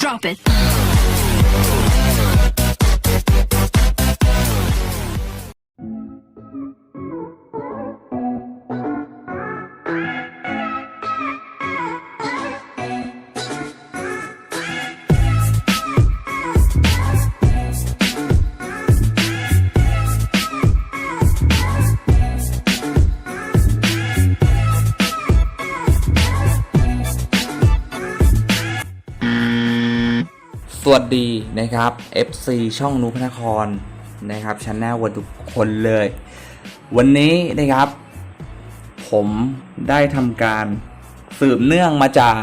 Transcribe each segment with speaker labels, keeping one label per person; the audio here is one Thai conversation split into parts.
Speaker 1: Drop it.
Speaker 2: วัสดีนะครับ FC ช่องนุพนครนะครับชันแนลวันทุกคนเลย วันนี้นะครับ ผมได้ทำการสืบเนื่องมาจาก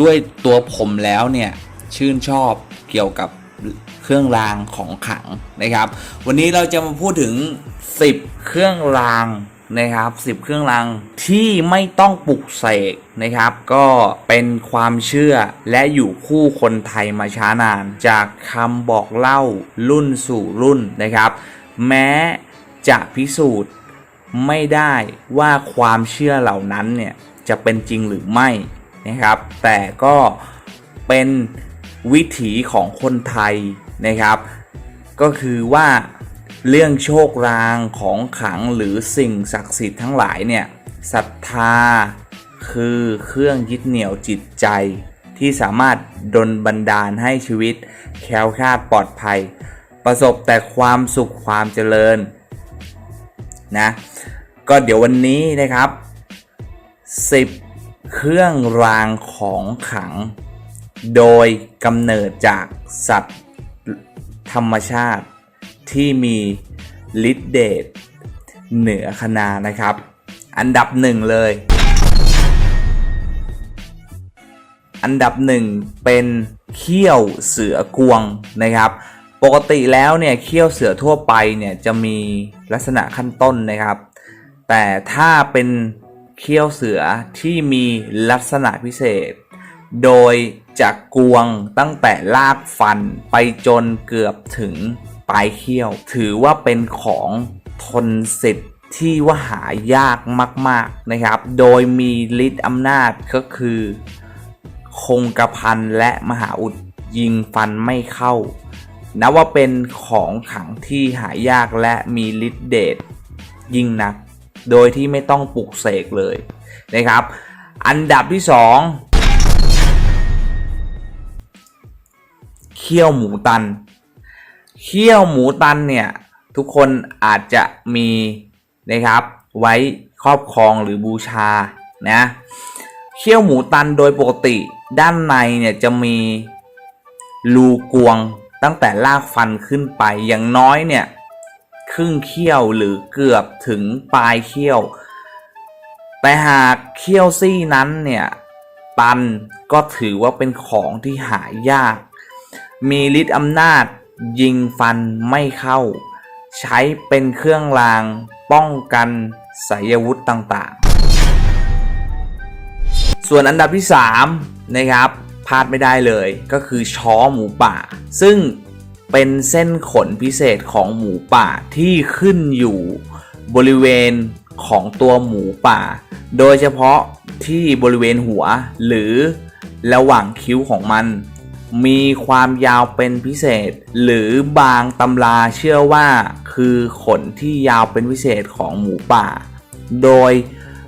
Speaker 2: ด้วยตัวผมแล้วเนี่ย ชื่นชอบเกี่ยวกับเครื่องรางของขลังนะครับ วันนี้เราจะมาพูดถึง 10 เครื่องราง นะครับ 10 เครื่องรางที่ไม่ต้องปลุกเสกนะครับ ก็เป็นความเชื่อและอยู่คู่คนไทยมาช้านาน จากคำบอกเล่ารุ่นสู่รุ่นนะครับ แม้จะพิสูจน์ไม่ได้ว่าความเชื่อเหล่านั้นเนี่ยจะเป็นจริงหรือไม่นะครับ แต่ก็เป็นวิถีของคนไทยนะครับ ก็คือว่า เรื่องโชครางของขังหรือสิ่งศักดิ์สิทธิ์ทั้งหลายเนี่ยศรัทธาคือเครื่องยึดเหนี่ยวจิตใจ ที่สามารถดลบันดาลให้ชีวิต แคล้วคลาดปลอดภัย ประสบแต่ความสุขความเจริญนะก็เดี๋ยววันนี้นะครับ 10 เครื่องรางของขัง โดยกำเนิดจากสัตว์ธรรมชาติ ที่มีฤทธิเดชเหนือคณานะครับ อันดับหนึ่งเลย อันดับหนึ่งเป็นเขี้ยวเสือกวงนะครับ ปกติแล้วเนี่ยเขี้ยวเสือทั่วไปเนี่ยจะมีลักษณะขั้นต้นนะครับ แต่ถ้าเป็นเขี้ยวเสือที่มีลักษณะพิเศษ โดยจากกวงตั้งแต่ลากฟันไปจนเกือบถึง ปลายเขี้ยว ถือว่าเป็นของทนสิทธิ์ที่ว่าหายากมาก ๆนะครับ โดยมีฤทธิ์อำนาจก็คือ คงกระพันและมหาอุดยิงฟันไม่เข้า นับว่าเป็นของขังที่หายากและมีฤทธิ์เดชยิ่งนัก โดยที่ไม่ต้องปลุกเสกเลยนะครับ อันดับที่สองเขี้ยวหมูตัน เขี้ยวหมูตันเนี่ย ทุกคนอาจจะมีนะครับ ไว้ครอบครองหรือบูชานะเขี้ยวหมูตันโดยปกติด้านในเนี่ยจะมีรูกวงตั้งแต่ลากฟันขึ้นไปอย่างน้อยเนี่ยครึ่งเขี้ยวหรือเกือบถึงปลายเขี้ยว แต่หากเขี้ยวซี่นั้นเนี่ยตันก็ถือว่าเป็นของที่หายาก มีฤทธิ์อำนาจ ยิงฟันไม่เข้า ใช้เป็นเครื่องราง ป้องกันไสยวุธต่างๆ ส่วนอันดับที่ 3 นะครับพลาดไม่ได้เลยก็คือช้อหมูป่า ซึ่งเป็นเส้นขนพิเศษของหมูป่าที่ขึ้นอยู่บริเวณของตัวหมูป่า โดยเฉพาะที่บริเวณหัวหรือระหว่างคิ้วของมัน มีความยาวเป็นพิเศษ หรือบางตำราเชื่อว่าคือขนที่ยาวเป็นพิเศษของหมูป่า โดย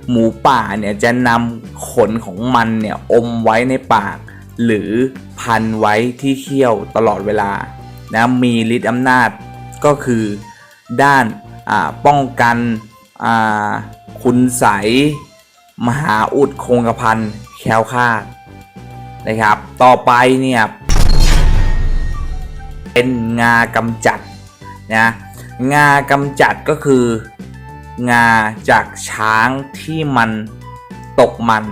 Speaker 2: หมูป่าเนี่ยจะนำขนของมันเนี่ยอมไว้ในปาก หรือพันไว้ที่เขี้ยวตลอดเวลานะมีฤทธิ์อำนาจก็คือด้านาป้องกันคุณใส มหาอุดคงกระพันแคล้วคลาด นะครับ ต่อไปเนี่ยเป็นงากำจัดนะงากำจัดก็คืองาจากช้างที่มันตกมัน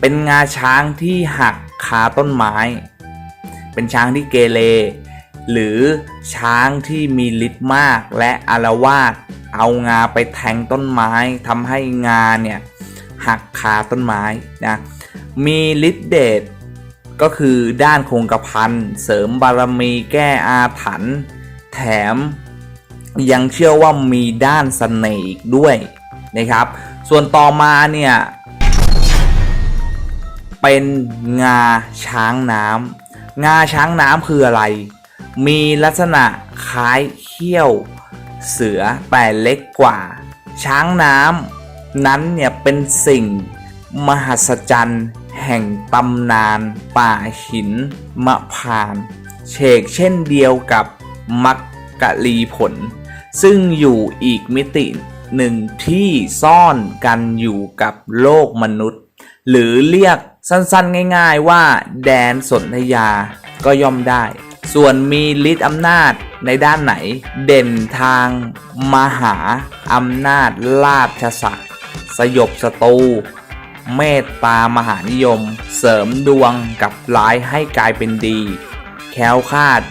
Speaker 2: เป็นงาช้างที่หักคาต้นไม้ เป็นช้างที่เกเรหรือช้างที่มีฤทธิ์มากและอารวาสเอางาไปแทงต้นไม้ทำให้งาเนี่ยหักคาต้นไม้นะมีฤทธิ์เดช ก็คือด้านคงกระพันเสริมบารมีแก้อาถรรพ์แถมยังเชื่อว่ามีด้านเสน่ห์อีกด้วยนะครับ ส่วนต่อมาเนี่ย เป็นงาช้างน้ำงาช้างน้ำคืออะไร มีลักษณะคล้ายเขี้ยวเสือแต่เล็กกว่า ช้างน้ำนั้นเนี่ยเป็นสิ่ง มหัศจรรย์แห่งตำนาน ป่าหิน มะพร้านเชกเช่นเดียวกับมักกะลีผล ซึ่งอยู่อีกมิติหนึ่งที่ซ่อนกันอยู่กับโลกมนุษย์ หรือเรียกสั้นๆง่ายๆว่าแดนสนธยาก็ย่อมได้ ส่วนมีฤทธิ์อำนาจในด้านไหน เด่นทางมหาอำนาจราชศักดิ์สยบศัตรู เมตตามหานิยม เสริมดวงกับร้ายให้กลายเป็นดี แคล้วคาด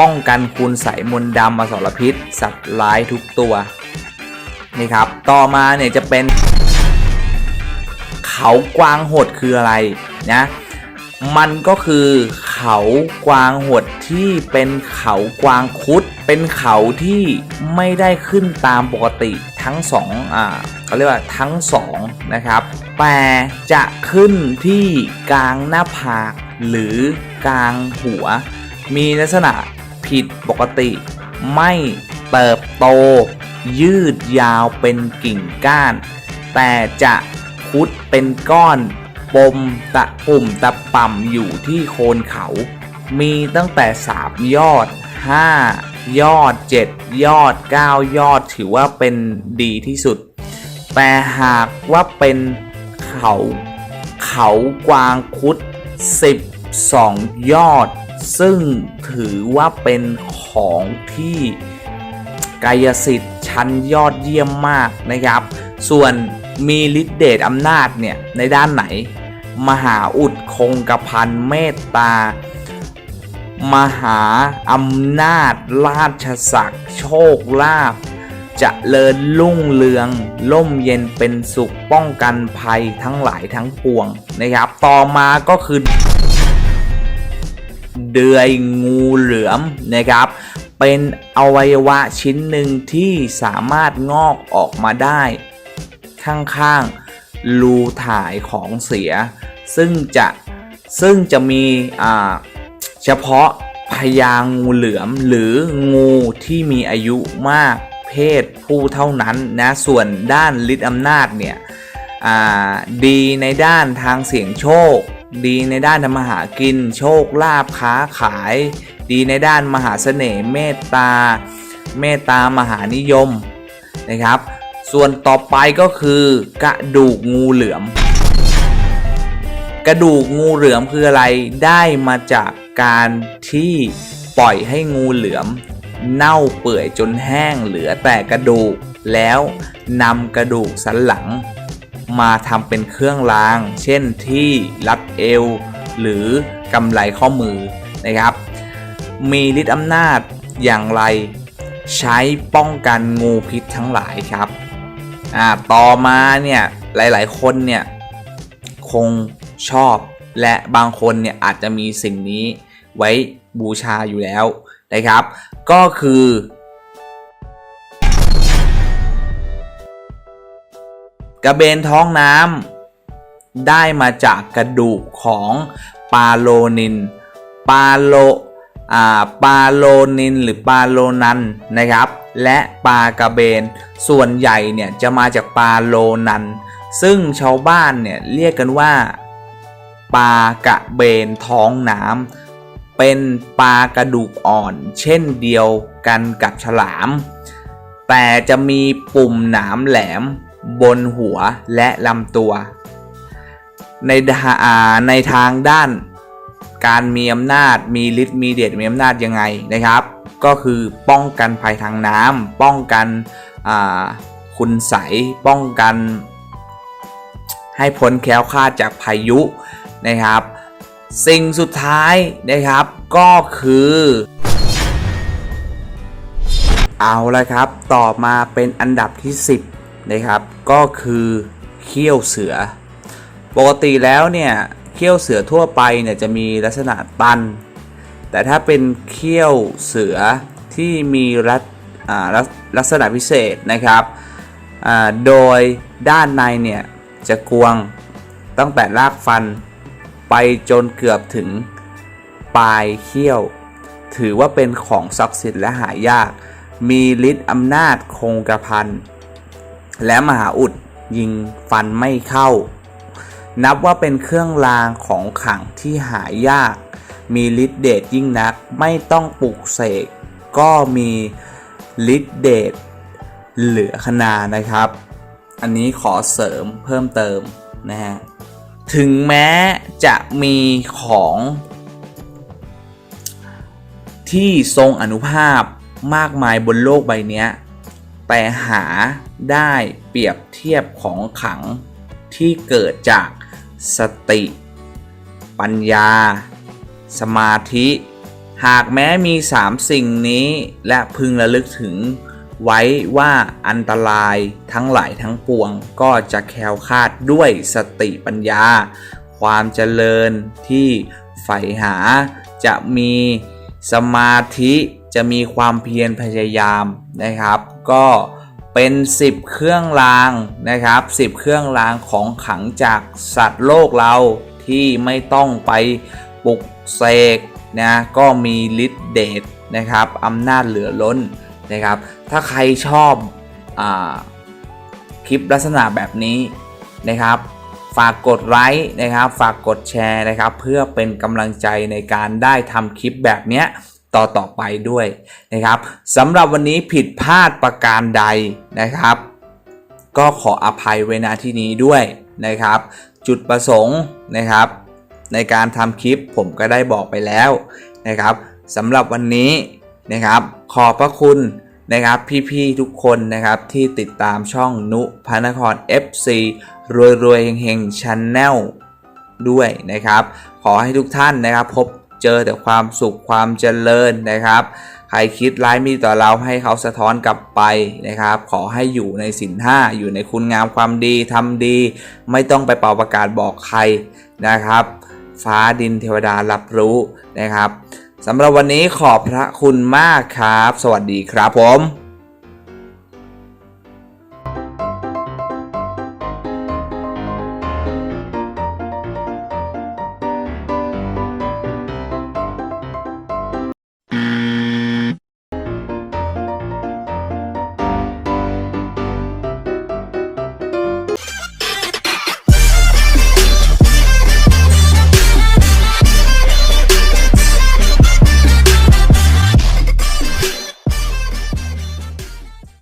Speaker 2: ป้องกันคุณใสมนดำอสรพิษ สัตว์ร้ายทุกตัว นี่ครับ ต่อมาเนี่ยจะเป็น เขากวางหดคืออะไรนะมันก็คือเขากวางหดที่เป็นเขากวางคุด เป็นเขาที่ไม่ได้ขึ้นตามปกติทั้งสองอ่าเขาเรียกว่าทั้งสองนะครับ แต่จะขึ้นที่กลางหน้าผากหรือกลางหัว มีลักษณะผิดปกติ ไม่เติบโต ยืดยาวเป็นกิ่งก้าน แต่จะพุดเป็นก้อนปมตะปุ่มตะป่ำอยู่ที่โคนเขา มีตั้งแต่3ยอด 5 ยอด 7 ยอด 9 ยอดถือว่าเป็นดีที่สุด แต่หากว่าเป็น เขา เขากวางคุด 12 ยอด ซึ่งถือว่าเป็นของที่กายสิทธิ์ชั้นยอดเยี่ยมมากนะครับ ส่วนมีฤทธิเดชอำนาจเนี่ย ในด้านไหน มหาอุดคงกระพันเมตตา มหาอำนาจราชศักดิ์โชคลาภ จะเลิญรุ่งเรือง ล่มเย็นเป็นสุขป้องกันภัยทั้งหลายทั้งปวงนะครับ ต่อมาก็คือ เดือยงูเหลือมนะครับ เป็นอวัยวะชิ้นหนึ่งที่สามารถงอกออกมาได้ ข้างๆรูถ่ายของเสีย ซึ่งจะซึ่งจะมีอ่าเฉพาะพญางูเหลือมหรืองูที่มีอายุมาก เพศผู้เท่านั้นนะส่วนด้านฤทธิ์อำนาจเนี่ยดีในด้านทางเสี่ยงโชค ดีในด้านทำมาหากิน โชคลาภค้าขาย ดีในด้านมหาเสน่ห์เมตตา เมตตามหานิยมนะครับ ส่วนต่อไปก็คือกระดูกงูเหลือม กระดูกงูเหลือมคืออะไรได้มาจากการที่ปล่อยให้งูเหลือม เน่าเปื่อยจนแห้งเหลือแต่กระดูก แล้วนำกระดูกสันหลัง มาทำเป็นเครื่องราง เช่นที่รัดเอว หรือกำไลข้อมือนะครับ มีฤทธิ์อำนาจอย่างไร ใช้ป้องกันงูพิษทั้งหลายครับอ่าต่อมาเนี่ยหลายๆ คนเนี่ยคงชอบและบางคนเนี่ยอาจจะมีสิ่งนี้ไว้บูชาอยู่แล้ว นะครับ ก็คือ กระเบนท้องน้ำได้มาจากกระดูกของปาโลนิน ปาโลอ่าปาโลนินหรือปาโลนันนะครับ และปลากระเบนส่วนใหญ่เนี่ยจะมาจากปลาโลนัน ซึ่งชาวบ้านเนี่ยเรียกกันว่าปลากระเบนท้องน้ำ เป็นปลากระดูกอ่อน เช่นเดียวกันกับฉลาม แต่จะมีปุ่มหนามแหลมบนหัวและลำตัว ในดาในทางด้าน การมีอำนาจมีฤทธิ์มีเดชมีอำนาจยังไงนะครับ ก็คือป้องกันภัยทางน้ำป้องกันคุณใสป้องกัน ให้พ้นแคล้วคลาดจากพายุนะครับ สิ่งสุดท้ายนะครับก็คือ เอาละครับ ต่อมาเป็นอันดับที่ 10 นะครับ ก็คือเขี้ยวเสือ ปกติแล้วเนี่ยเขี้ยวเสือทั่วไปเนี่ยจะมีลักษณะตัน แต่ถ้าเป็นเขี้ยวเสือที่มีลักลักษณะพิเศษนะครับโดยด้านในเนี่ยจะกวงตั้งแต่รากฟัน ไปจนเกือบถึงปลายเขี้ยว ถือว่าเป็นของศักดิ์สิทธิ์และหายาก มีฤทธิ์อำนาจคงกระพันและมหาอุดยิงฟันไม่เข้า นับว่าเป็นเครื่องรางของขลังที่หายาก มีฤทธิ์เดชยิ่งนักไม่ต้องปลุกเสกก็มีฤทธิ์เดชเหลือขนานะครับ อันนี้ขอเสริมเพิ่มเติมนะฮะ ถึงแม้จะมีของที่ทรงอนุภาพมากมายบนโลกใบนี้แต่หาได้เปรียบเทียบของขังที่เกิดจากสติ ปัญญา สมาธิ หากแม้มีสามสิ่งนี้และพึงระลึกถึง ไว้ว่าอันตรายทั้งหลายทั้งปวง ก็จะแคล้วคลาดด้วยสติปัญญา ความเจริญที่ใฝ่หา จะมีสมาธิจะมีความเพียรพยายามนะครับ ก็เป็น 10 เครื่องรางนะครับ 10 เครื่องรางของขังจากสัตว์โลกเราที่ไม่ต้องไปปลุกเสกนะก็มีฤทธิ์เดชนะครับอำนาจเหลือล้น นะครับ ถ้าใครชอบอคลิปลักษณะแบบนี้นะครับ ฝากกดไลค์นะครับ ฝากกดแชร์นะครับ เพื่อเป็นกำลังใจในการได้ทำคลิปแบบเนี้ยต่อต่อไปด้วยนะครับสำหรับวันนี้ผิดพลาดประการใดนะครับ ก็ขออภัยไว้ณที่นี้ด้วยนะครับ จุดประสงค์นะครับ ในการทำคลิปผมก็ได้บอกไปแล้วนะครับสำหรับวันนี้ นะครับ ขอบพระคุณนะครับพี่ๆทุกคนนะครับที่ติดตามช่องนุพนคร FC รวยรวยๆเฮงๆชันแนลด้วยนะครับ ขอให้ทุกท่านนะครับ พบเจอแต่ความสุขความเจริญนะครับใครคิดร้ายมีต่อเราให้เขาสะท้อนกลับไปนะครับ ขอให้อยู่ในสินห้าอยู่ในคุณงามความดีทำดี ไม่ต้องไปเป่าประกาศบอกใครนะครับ ฟ้าดินเทวดารับรู้นะครับ สำหรับวันนี้ขอบพระคุณมากครับ สวัสดีครับผม